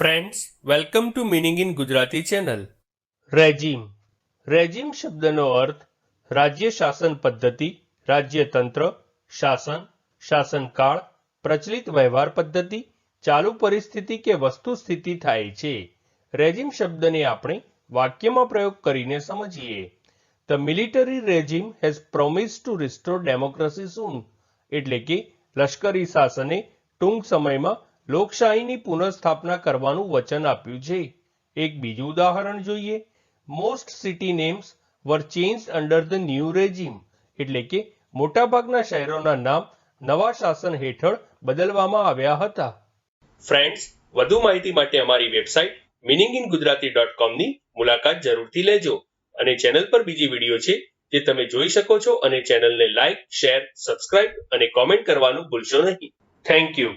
Friends welcome to meaning in Gujarati channel regime regime શબ્દનો અર્થ રાજ્ય શાસન પદ્ધતિ રાજ્યતંત્ર શાસન શાસનકાળ પ્રચલિત વ્યવહાર પદ્ધતિ, ચાલુ પરિસ્થિતિ કે વસ્તુ સ્થિતિ થાય છે. રેજિમ શબ્દને આપણે વાક્યમાં પ્રયોગ કરીને સમજીએ. The military regime has promise to restore democracy soon એટલે કે લશ્કરી શાસને ટૂંક સમયમાં લોકશાહીની પુનઃસ્થાપના કરવાનું વચન આપ્યું છે. એક બીજું ઉદાહરણ જોઈએ. Most city names were change under the new regime એટલે કે મોટાભાગના શહેરોના નામ નવા શાસન હેઠળ બદલવામાં આવ્યા હતા. ફ્રેન્ડ્સ વધુ માહિતી માટે અમારી website meaning in Gujarati dot કોમની મુલાકાત જરૂરથી લેજો અને ચેનલ પર બીજી વીડિયો છે જે તમે જોઈ શકો છો અને ચેનલને લાઇક શેર સબસ્ક્રાઇબ અને કોમેન્ટ કરવાનું ભૂલશો નહીં. Thank you